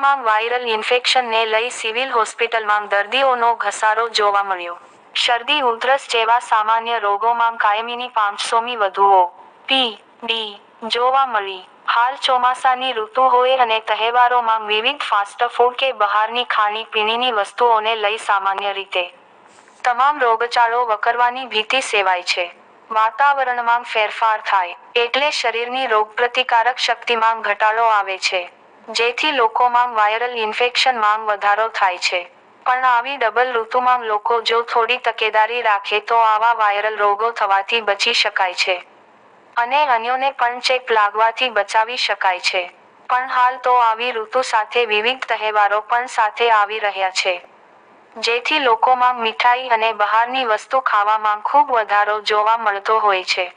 ઉપલેટામાં viral ઇન્ફેક્શનને લઈ civil હોસ્પિટલમાં દર્દીઓનો ઘસારો જોવા મળ્યો. શરદી, ઉધરસ જેવા સામાન્ય રોગોમાં કાયમીની પાંચસોમી વધુઓ. પી, ડી, જોવા મળી. હાલ ચોમાસાની ઋતુ હોય અને તહેવારોમાં વિવિધ ફાસ્ટ ફૂડ કે બહારની ખાણીપીણીની વસ્તુઓને લઈ સામાન્ય રીતે. તમામ રોગચાળો વકરવાની ભીતિ સેવાય છે. વાતાવરણમાં ફેરફાર થાય, એટલે શરીરની રોગપ્રતિકારક શક્તિમાં ઘટાડો આવે છે. જેથી લોકોમાં વાયરલ ઇન્ફેક્શનમાં વધારો થાય છે. પણ આવી ડબલ ઋતુમાં લોકો જો થોડી તકેદારી રાખે તો આવા વાયરલ રોગો થવાથી બચી શકાય છે. અને અન્યોને પણ ચેપ લાગવાથી બચાવી શકાય છે. પણ હાલ તો આવી ઋતુ સાથે વિવિધ તહેવારો પણ સાથે આવી રહ્યા છે. જેથી લોકોમાં મીઠાઈ અને બહારની વસ્તુ ખાવામાં ખૂબ વધારો જોવા મળતો હોય છે.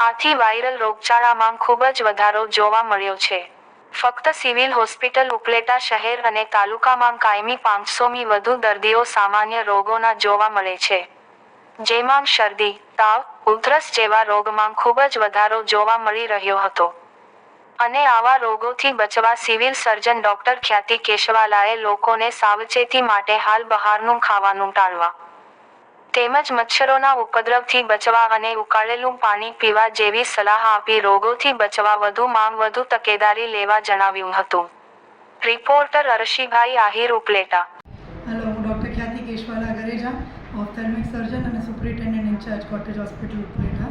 આથી વાયરલ રોગચાળામાં ખૂબ જ વધારો જોવા મળ્યો છે. ફક્ત સિવિલ હોસ્પિટલ ઉપલેટા શહેર અને તાલુકામાં કાયમી પાંચસોમી વધુ દર્દીઓ સામાન્ય રોગોના જોવા મળે છે. જેમાં શરદી, તાવ, ઉધરસ જેવા રોગમાં ખૂબ જ વધારો જોવા મળી રહ્યો હતો. અને આવા રોગોથી બચવા સિવિલ સર્જન ડોક્ટર ખ્યાતિ કેશવાલાએ લોકોને સાવચેતી માટે હાલ બહારનું ખાવાનું ટાળવા તેમજ મચ્છરોના ઉપદ્રવથી બચવા અને ઉકાળેલું પાણી પીવા જેવી સલાહ આપી રોગોથી બચવા વધુ માં વધુ તકેદારી લેવા જણાવ્યું હતું. રિપોર્ટર અરશીભાઈ આહિર ઉપલેટા. હેલો, હું doctor Khyati Keshwala Gareja ophthalmic surgeon અને superintendent incharge cottage hospital Upleta.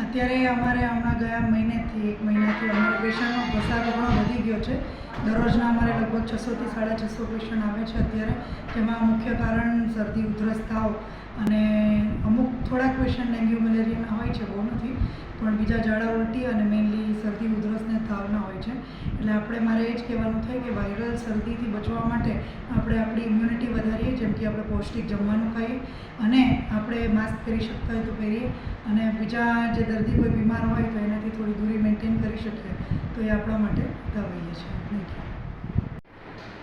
અત્યારે અમારે હમણાં ગયા મહિનેથી, એક મહિનાથી અમારે પેશન્ટનો ઘસારો ઘણો વધી ગયો છે. દરરોજના અમારે લગભગ છસોથી સાડા છસો પેશન્ટ આવે છે અત્યારે, જેમાં મુખ્ય કારણ શરદી ઉધરસ તાવ અને અમુક થોડાક પેશન્ટ ડેન્ગ્યુ મલેરિયાના હોય છે, બહુ નથી, પણ બીજા ઝાડા ઉલટી અને મેઇનલી શરદી ઉધરસ ને તાવના હોય છે એટલે આપણે મારે એ જ કહેવાનું થાય કે વાયરલ શરદીથી બચવા માટે આપણે આપણી ઇમ્યુનિટી વધારીએ, જેમ કે આપણે પૌષ્ટિક જમવાનું ખાઈએ અને આપણે માસ્ક પહેરી શકતા હોય તો પહેરીએ અને બીજા જે દર્દી કોઈ બીમાર હોય તો એનાથી થોડી દૂરી મેન્ટેન કરી શકીએ. તો એ આપણા માટે દવાઈએ છે. થેન્ક યુ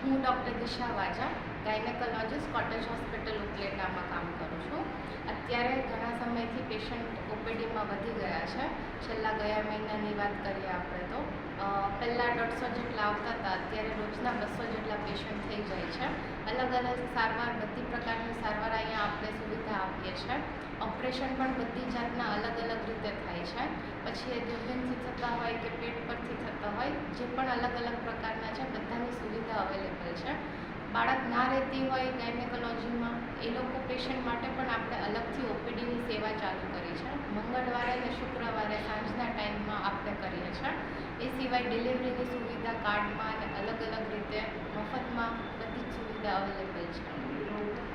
હું doctor Disha Vaja gynaecologist cottage hospital ઉપલેટામાં કામ કરું છું. અત્યારે ઘણા સમયથી પેશન્ટ ઓપીડીમાં વધી ગયા છે. છેલ્લા ગયા મહિનાની વાત કરીએ આપણે તો. પહેલાં દોઢસો જેટલા આવતા હતા, અત્યારે રોજના બસો જેટલા પેશન્ટ થઈ જાય છે. અલગ અલગ સારવાર, બધી પ્રકારની સારવાર અહીંયા આપણે સુવિધા આપીએ છીએ. ઓપરેશન પણ બધી જાતના અલગ અલગ રીતે થાય છે. પછી એ દૂરબીનથી થતા હોય કે પેટ પરથી થતા હોય, જે પણ અલગ અલગ પ્રકારના છે, બધાની સુવિધા અવેલેબલ છે. બાળક ના રહેતી હોય ગાયનેકોલોજીમાં એ લોકો પેશન્ટ માટે પણ આપણે અલગથી ઓપીડીની સેવા મંગળવારે અને શુક્રવારે સાંજના ટાઈમમાં આપણે કરીએ છીએ. એ સિવાય ડિલિવરીની સુવિધા કાર્ડમાં અને અલગ અલગ રીતે મફતમાં બધી જ સુવિધા અવેલેબલ છે.